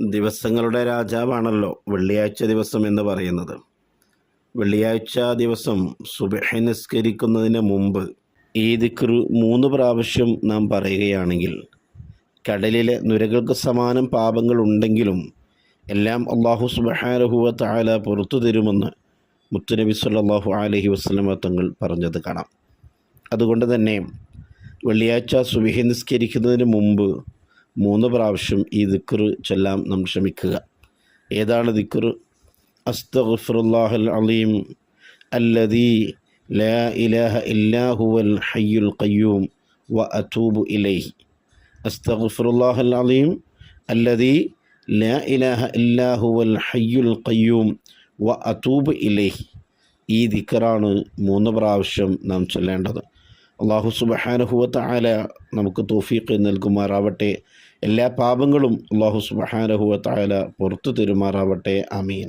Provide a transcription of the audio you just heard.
ദിവസങ്ങളുടെ രാജാവാണല്ലോ വെള്ളിയാഴ്ച ദിവസം എന്ന് പറയുന്നത്. വെള്ളിയാഴ്ച ദിവസം സുബഹ നിസ്കരിക്കുന്നതിന് മുമ്പ് ഈ ദിക്ർ മൂന്ന് പ്രാവശ്യം നാം പറയുകയാണെങ്കിൽ കടലിലെ നുരകൾക്ക് സമാനം പാപങ്ങൾ ഉണ്ടെങ്കിലും എല്ലാം അള്ളാഹു സുബഹാനഹുവ താല പുറത്തു തരുമെന്ന് മുത്തുനബി സല്ലാഹു അലഹി വസ്ലമ തങ്ങൾ പറഞ്ഞത് കാണാം. അതുകൊണ്ട് തന്നെ വെള്ളിയാഴ്ച സുബഹി നിസ്കരിക്കുന്നതിന് മുമ്പ് മൂന്ന് പ്രാവശ്യം ഈ ദിക്ർ ചൊല്ലാം നാം ശ്രമിക്കുക ഏതാണ് ദിക്ർ അസ്തഗ്ഫിറുല്ലാഹൽ അലീം അല്ലദീ ലാ ഇലാഹ ഇല്ലാഹുവൽ ഹയ്യുൽ ഖയ്യൂം വ അതൂബു ഇലൈഹി. അസ്തഗ്ഫിറുല്ലാഹൽ അലീം അല്ലദീ ലാ ഇലാഹ ഇല്ലാഹുവൽ ഹയ്യുൽ ഖയ്യൂം വ അതൂബ് ഇലൈഹി. ഈ ദിക്കറാണ് മൂന്ന് പ്രാവശ്യം നാം ചൊല്ലേണ്ടത്. അള്ളാഹു സുബഹാനഹുവത്ത് ആല നമുക്ക് തോഫീക്ക് നൽകുമാറാവട്ടെ. എല്ലാ പാപങ്ങളും അള്ളാഹു സുബഹാനഹുവത്ത് ആല പുറത്തു തരുമാറാവട്ടെ. അമീൻ